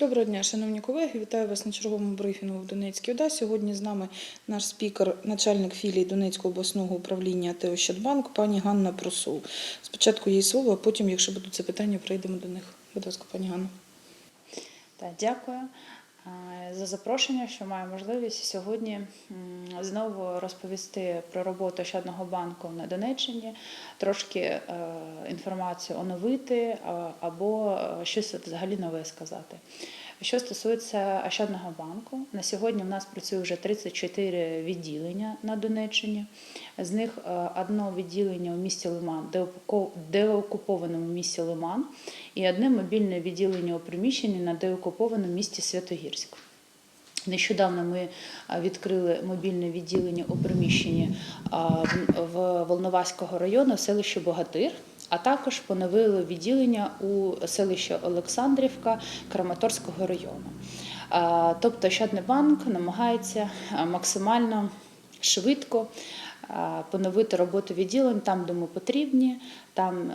Доброго дня, шановні колеги. Вітаю вас на черговому брифінгу в Донецькій ОДА. Сьогодні з нами наш спікер, начальник філії Донецького обласного управління Теощадбанк, «Ощадбанк» пані Ганна Просул. Спочатку їй слово, а потім, якщо будуть запитання, прийдемо до них. Будь ласка, пані Ганна. Так, дякую за запрошення, що маю можливість сьогодні знову розповісти про роботу Ощадного банку на Донеччині, трошки е, інформацію оновити або е, щось взагалі нове сказати. Що стосується Ощадного банку, на сьогодні в нас працює вже 34 відділення на Донеччині. З них е, одно відділення у місті Лиман, деокупованому місті Лиман, і одне мобільне відділення у приміщенні на деокупованому місті Святогірськ. Нещодавно ми відкрили мобільне відділення у приміщенні в- в Волноваського району селищі Богатир, а також поновили відділення у селищі Олександрівка Краматорського району. Тобто Ощадний банк намагається максимально швидко поновити роботу відділень там, де ми потрібні, там,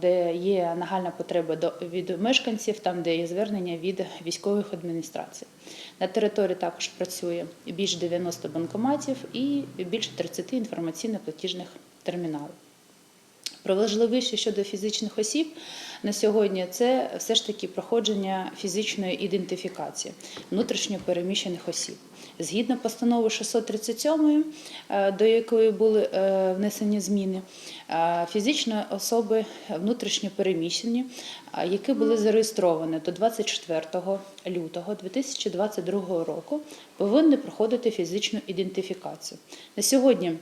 де є нагальна потреба від мешканців, там, де є звернення від військових адміністрацій. На території також працює більш 90 банкоматів і більше 30 інформаційно-платіжних терміналів. Про важливіше щодо фізичних осіб на сьогодні це все ж таки проходження фізичної ідентифікації внутрішньо переміщених осіб. Згідно постанови 637, е, до якої були е, внесені зміни, е, фізичні особи внутрішньо переміщені, які були зареєстровані до 24 лютого 2022 року, повинні проходити фізичну ідентифікацію. На сьогодні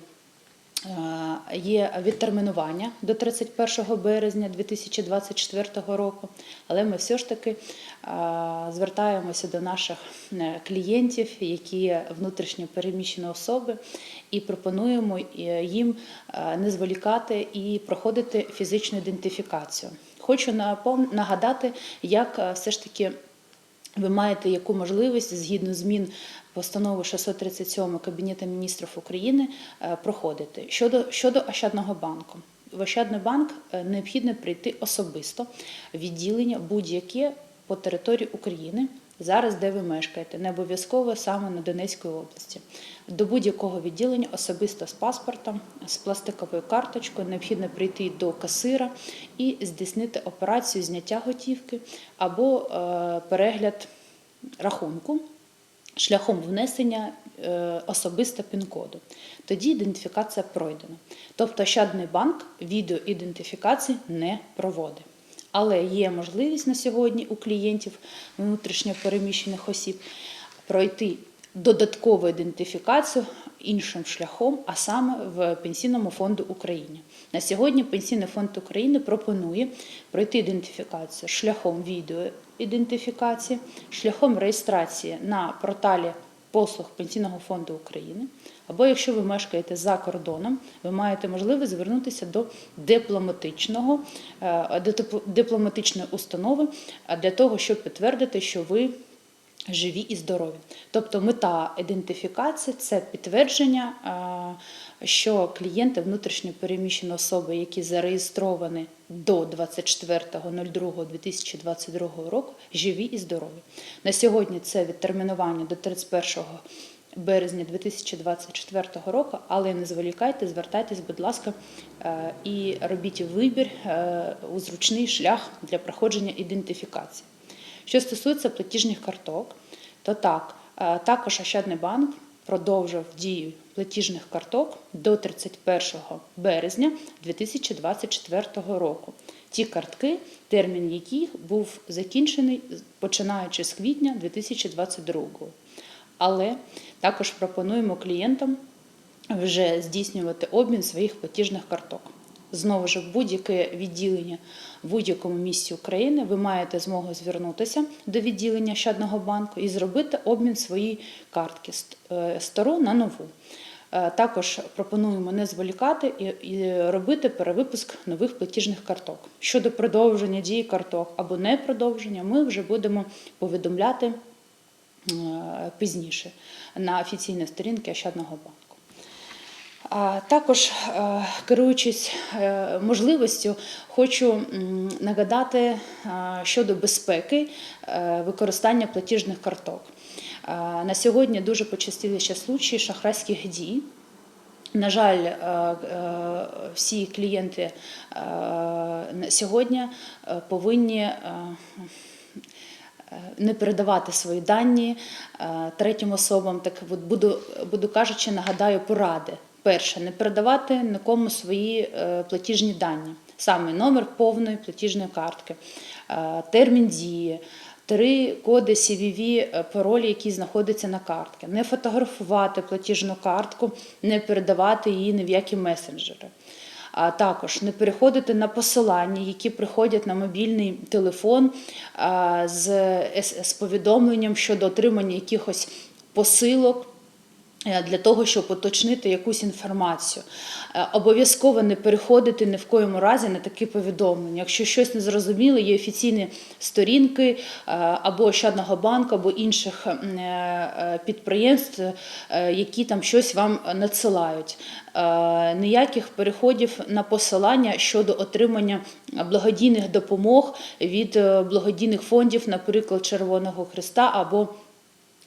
Є відтермінування до 31 березня 2024 року, але ми все ж таки е, звертаємося до наших е, клієнтів, які внутрішньо переміщені особи, і пропонуємо е, їм е, не зволікати і проходити фізичну ідентифікацію. Хочу нагадати, як е, все ж таки ви маєте яку можливість згідно змін постанови 637 Кабінету міністрів України е, проходити щодо щодо Ощадного банку. В Ощадний банк е, необхідно прийти особисто відділення будь-яке по території України. Зараз, де ви мешкаєте, не обов'язково саме на Донецькій області. До будь-якого відділення особисто з паспортом, з пластиковою карточкою необхідно прийти до касира і здійснити операцію зняття готівки або е, перегляд рахунку шляхом внесення е, особисто пін-коду. Тоді ідентифікація пройдена. Тобто Ощадний банк відеоідентифікації не проводить. Але є можливість на сьогодні у клієнтів внутрішньо переміщених осіб пройти додаткову ідентифікацію іншим шляхом, а саме в Пенсійному фонду України. На сьогодні Пенсійний фонд України пропонує пройти ідентифікацію шляхом відеоідентифікації, шляхом реєстрації на порталі послуг Пенсійного фонду України. Або якщо ви мешкаєте за кордоном, ви маєте можливість звернутися до дипломатичного е, до типу- дипломатичної установи е, для того, щоб підтвердити, що ви живі і здорові. Тобто мета ідентифікації це підтвердження, що клієнти внутрішньо переміщені особи, які зареєстровані до 24.02.2022 року, живі і здорові. На сьогодні це відтермінування до 31 березня 2024 року, але не зволікайте, звертайтесь, будь ласка, е, і робіть вибір е, у зручний шлях для проходження ідентифікації. Що стосується платіжних карток, то так, е, також Ощадний банк продовжив дію платіжних карток до 31 березня 2024 року. Ті картки, термін яких був закінчений починаючи з квітня 2022 Але також пропонуємо клієнтам вже здійснювати обмін своїх платіжних карток. Знову ж в будь-яке відділення в будь-якому місці України ви маєте змогу звернутися до відділення Щадного банку і зробити обмін своєї картки е, стару на нову. Е, Також пропонуємо не зволікати і, робити перевипуск нових платіжних карток. Щодо продовження дії карток або не продовження, ми вже будемо повідомляти е, пізніше на офіційній сторінці Ощадного банку. Також, е, керуючись е, можливістю, хочу нагадати е, щодо безпеки використання платіжних карток. На сьогодні дуже почастилися случаї шахрайських дій. На жаль, всі клієнти сьогодні повинні не передавати свої дані третім особам. Так буду, буду кажучи, нагадаю поради. Перше, не передавати нікому свої е, платіжні дані, саме номер повної платіжної картки, е, термін дії. Три коди CVV е, паролі, які знаходяться на картці. Не фотографувати платіжну картку, не передавати її ні в які месенджери. А також не переходити на посилання, які приходять на мобільний телефон з повідомленням щодо отримання якихось посилок. Е, Для того, щоб уточнити якусь інформацію. Е, Обов'язково не переходити ні в коєму разі на такі повідомлення. Якщо щось не зрозуміло, є офіційні сторінки е, або Ощадного банку, або інших підприємств, які там щось вам надсилають. Ніяких переходів на посилання щодо отримання благодійних допомог від благодійних фондів, наприклад, Червоного Христа або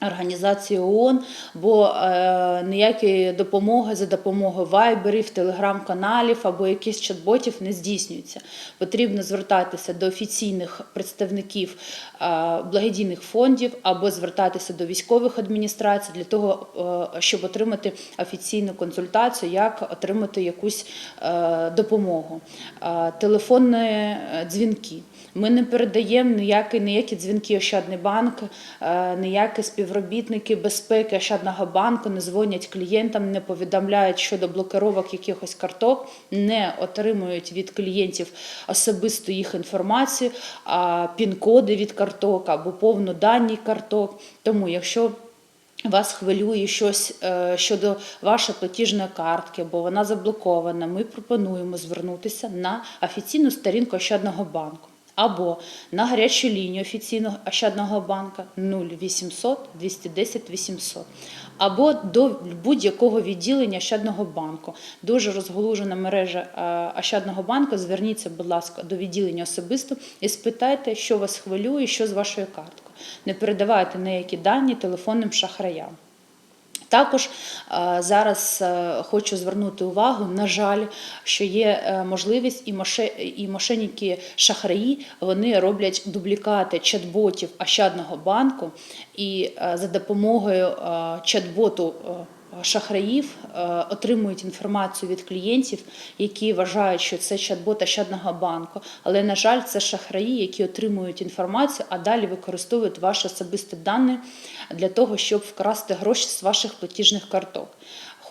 Організації ООН, бо е, ніякі допомоги за допомогою вайберів, телеграм-каналів або якихось чат-ботів не здійснюються. Потрібно звертатися до офіційних представників е, благодійних фондів або звертатися до військових адміністрацій для того, е, щоб отримати офіційну консультацію, як отримати якусь е, допомогу. Е, телефонні е, дзвінки. Ми не передаємо ніякі, ніякі дзвінки Ощадний банк, е, ніякі співробітники безпеки Ощадного банку не дзвонять клієнтам, не повідомляють щодо блокировок якихось карток, не отримують від клієнтів особисту їх інформацію, пін-коди від карток або повну дані карток. Тому, якщо вас хвилює щось е, щодо вашої платіжної картки, бо вона заблокована, ми пропонуємо звернутися на офіційну сторінку Ощадного банку або на гарячу лінію офіційного Ощадного банка 0800 210 800 або до будь-якого відділення Ощадного банку. Дуже розголужена мережа е, Ощадного банку. Зверніться, будь ласка, до відділення особисто і спитайте, що вас хвилює, що з вашою карткою. Не передавайте ніякі дані телефонним шахраям. Також е, зараз е, хочу звернути увагу, на жаль, що є е, можливість і моше- і мошенники шахраї вони роблять дублікати чат-ботів Ощадного банку, і за допомогою чат-боту шахраїв е, отримують інформацію від клієнтів, які вважають, що це чат-бот Ощадного банку. Але, на жаль, це шахраї, які отримують інформацію, а далі використовують ваші особисті дані для того, щоб вкрасти гроші з ваших платіжних карток.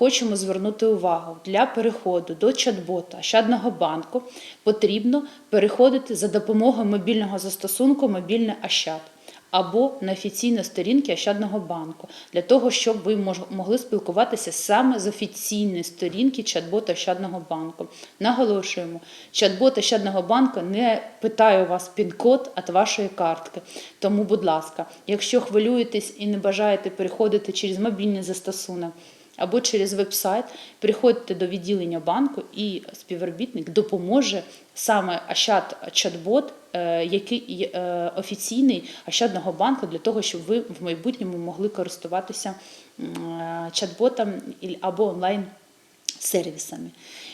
Хочемо звернути увагу для переходу до чат-бота Ощадного банку потрібно переходити за допомогою мобільного застосунку Мобільне Ощад або на офіційні сторінки Ощадного банку для того, щоб ви могли спілкуватися саме з офіційної сторінки чат-бота Ощадного банку. Наголошуємо, чат-бот Ощадного банку не питає у вас пін-код від вашої картки. Тому, будь ласка, якщо хвилюєтесь і не бажаєте переходити через мобільний застосунок, або через веб-сайт, приходьте до відділення банку, і співробітник допоможе саме Ощад чат-бот, який є, е, офіційний Ощадного банку, для того, щоб ви в майбутньому могли користуватися е, чат-ботом або онлайн сервісами.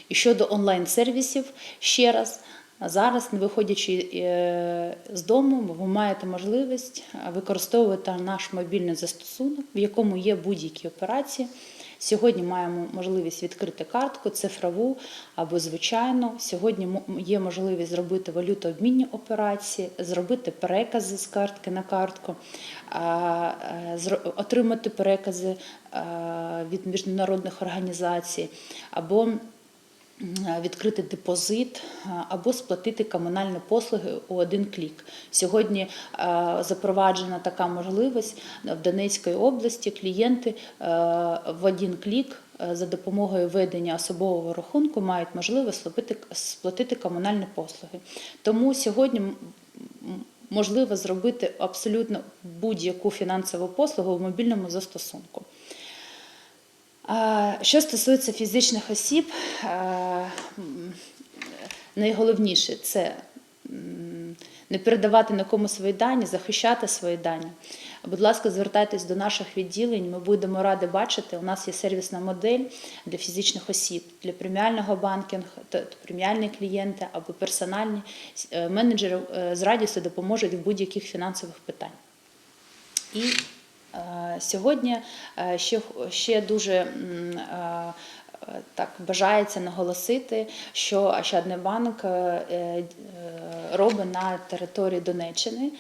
І щодо онлайн-сервісів, ще раз. Зараз, не виходячи е, з дому, ви маєте можливість використовувати наш мобільний застосунок, в якому є будь-які операції. Сьогодні маємо можливість відкрити картку цифрову або звичайну. Сьогодні є можливість зробити валютообмінні операції, зробити перекази з картки на картку, е, отримати перекази від міжнародних організацій або відкрити депозит е, або сплатити комунальні послуги у один клік. Сьогодні е, запроваджена така можливість в Донецькій області. Клієнти е, в один клік е, за допомогою ведення особового рахунку мають можливість сплатити, сплатити комунальні послуги. Тому сьогодні можливо зробити абсолютно будь-яку фінансову послугу в мобільному застосунку. Що стосується фізичних осіб, е, найголовніше це не передавати нікому свої дані, захищати свої дані. Будь ласка, звертайтесь до наших відділень. Ми будемо раді бачити. У нас є сервісна модель для фізичних осіб, для преміального банкінгу, т- преміальні клієнти або персональні Е, менеджери е, з радістю допоможуть в будь-яких фінансових питань. І сьогодні е, ще, ще дуже е, е, так бажається наголосити, що Ощадний банк е, е, робить на території Донеччини.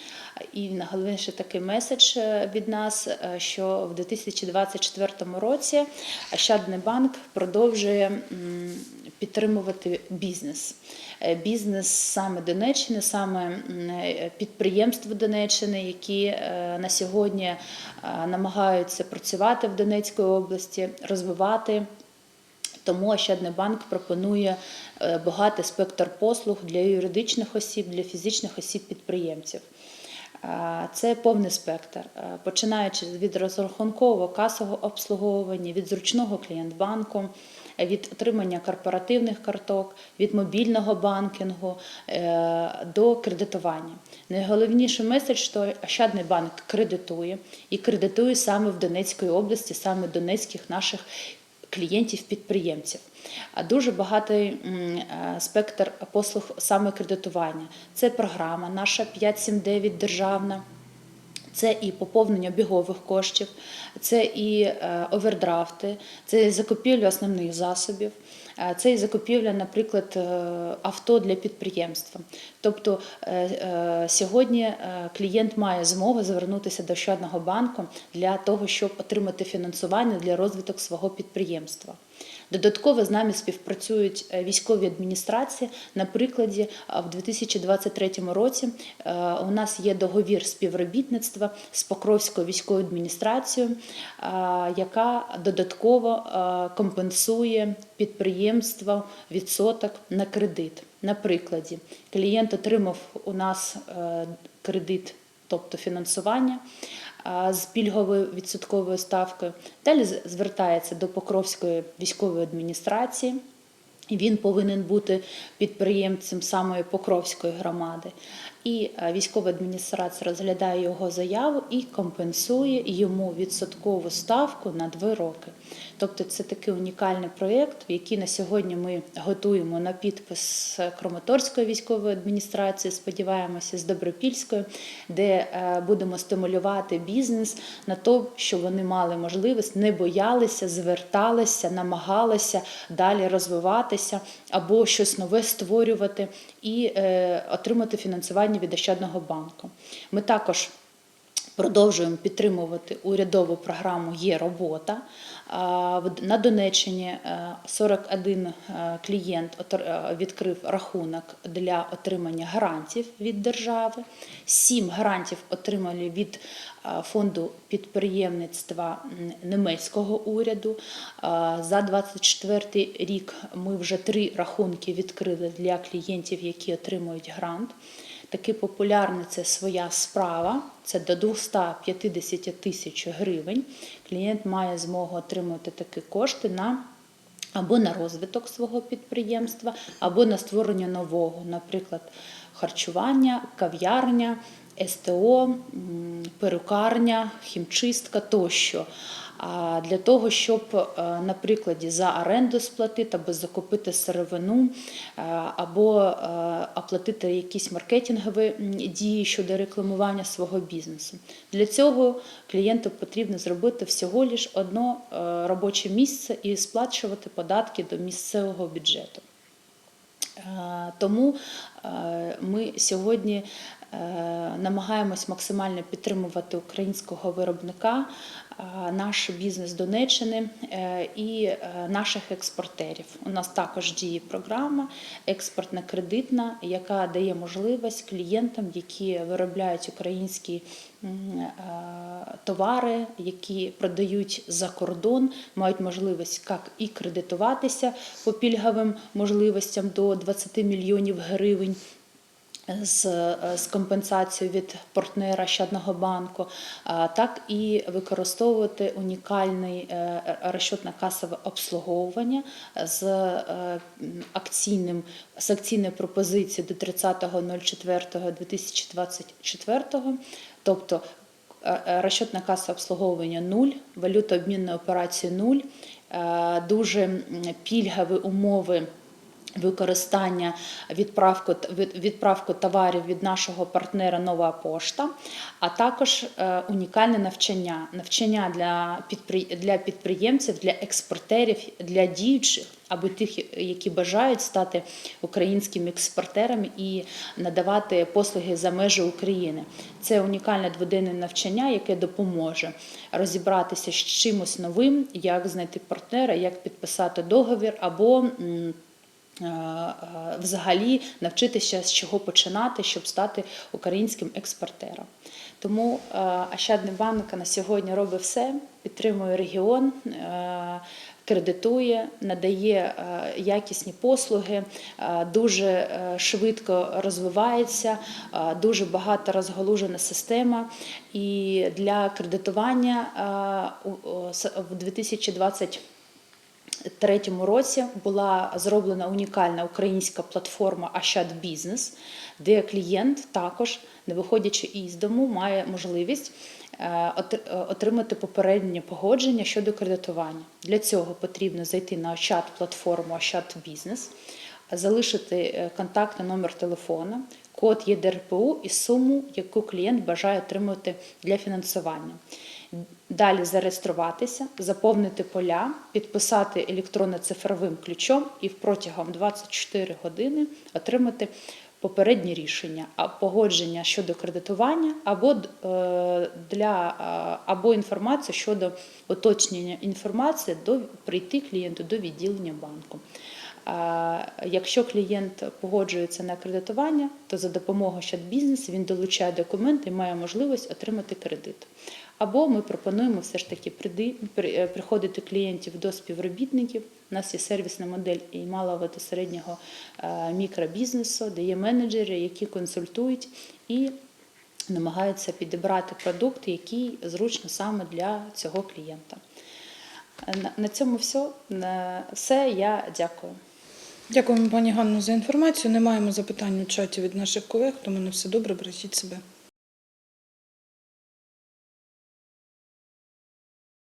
І найголовніше такий меседж е, від нас, е, що в 2024 році Ощадний банк продовжує підтримувати бізнес. Е, Бізнес саме Донеччини, саме е, підприємства Донеччини, які е, на сьогодні намагаються працювати в Донецькій області, розвивати. Тому Ощадний пропонує багатий спектр послуг для юридичних осіб, для фізичних осіб-підприємців. Це повний спектр, починаючи від розрахункового касового обслуговування, від зручного клієнтбанку, від отримання корпоративних карток, від мобільного банкінгу е, до кредитування. Найголовніший меседж, що Ощадний банк кредитує і кредитує саме в Донецькій області, саме донецьких наших клієнтів-підприємців. А Дуже багатий е, спектр послуг саме кредитування. Це програма наша 579 державна. Це і поповнення бігових коштів, це і е, овердрафти, це і закупівля основних засобів, е, це і закупівля, наприклад, е, авто для підприємства. Тобто сьогодні клієнт має змогу звернутися до Ощадного банку для того, щоб отримати фінансування для розвитку свого підприємства. Додатково з нами співпрацюють е, військові адміністрації. На прикладі, а, в 2023 році е, у нас є договір співробітництва з Покровською військовою адміністрацією, е, яка додатково е, компенсує підприємство відсоток на кредит. На прикладі, клієнт отримав у нас е, кредит, тобто фінансування з пільговою відсотковою ставкою. Далі звертається до Покровської військової адміністрації. Він повинен бути підприємцем самої Покровської громади. І е, військова адміністрація розглядає його заяву і компенсує йому відсоткову ставку на два роки. Тобто це такий унікальний проєкт, який на сьогодні ми готуємо на підпис Краматорської військової адміністрації, сподіваємося, з Добропільської, де е, будемо стимулювати бізнес на те, щоб вони мали можливість, не боялися, зверталися, намагалися далі розвиватися або щось нове створювати і е, отримати фінансування від Ощадного банку. Ми також Продовжуємо підтримувати урядову програму Є робота. На Донеччині е, 41 е, клієнт е, відкрив рахунок для отримання грантів від держави. Сім грантів отримали від е, фонду підприємництва м, німецького уряду. За 24 рік ми вже три рахунки відкрили для клієнтів, які отримують грант. Такий популярне це своя справа, це до 250 тисяч гривень. Клієнт має змогу отримати такі кошти на або на розвиток свого підприємства, або на створення нового, наприклад, харчування, кав'ярня, СТО, перукарня, хімчистка тощо. А для того, щоб, е, наприклад, за оренду сплатити, або закупити сировину, е, або е, оплатити якісь маркетингові дії щодо рекламування свого бізнесу. Для цього клієнту потрібно зробити всього лиш одне е, робоче місце і сплачувати податки до місцевого бюджету. Тому ми сьогодні намагаємось максимально підтримувати українського виробника, е, наш бізнес Донеччини е, і е, наших експортерів. У нас також діє програма експортна кредитна, яка дає можливість клієнтам, які виробляють українські е, товари, які продають за кордон, мають можливість як і кредитуватися по пільговим можливостям до 20 мільйонів гривень. З, е, з компенсацією від партнера щодного банку, так і використовувати унікальний е, розчетно-касове обслуговування з е, акційним з акційною пропозицією до 30.04.2024, тобто е, е, розчетна каса обслуговування 0, валюта обмінної операції 0, е, дуже пільгові умови використання відправку, від- відправку товарів від нашого партнера Нова пошта, а також е, унікальне навчання. Навчання для, підприємців, для експортерів, для діючих або тих, які бажають стати українськими експортерами і надавати послуги за межі України. Це унікальне дводенне навчання, яке допоможе розібратися з чимось новим, як знайти партнера, як підписати договір або. Е, е, Взагалі навчитися з чого починати, щоб стати українським експортером. Тому е, Ощадний банк на сьогодні робить все, підтримує регіон, кредитує, надає якісні послуги, дуже швидко розвивається, дуже багато розгалужена система. І для кредитування у- у- в 2020 2023 році була зроблена унікальна українська платформа Ощад Бізнес, де клієнт також, не виходячи із дому, має можливість е, е, отримати попереднє погодження щодо кредитування. Для цього потрібно зайти на Ощад платформу Ощад Бізнес, залишити е, контактний номер телефона, код ЄДРПУ і суму, яку клієнт бажає отримати для фінансування. Далі зареєструватися, заповнити поля, підписати електронно-цифровим ключом і протягом 24 години отримати попереднє рішення, погодження щодо кредитування або е, для або інформацію щодо уточнення інформації до прийти клієнту до відділення банку. Якщо клієнт погоджується на кредитування, то за допомогою Щадбізнес він долучає документи і має можливість отримати кредит. Або ми пропонуємо все ж таки приди- при- е, приходити клієнтів до співробітників. У нас є сервісна модель і малого та середнього е, мікробізнесу, де є менеджери, які консультують і намагаються підібрати продукт, який зручно саме для цього клієнта. Е, На- цьому все. Все. Я дякую. Дякуємо, пані Ганно, за інформацію. Не маємо запитань у чаті від наших колег, тому на все добре, бережіть себе.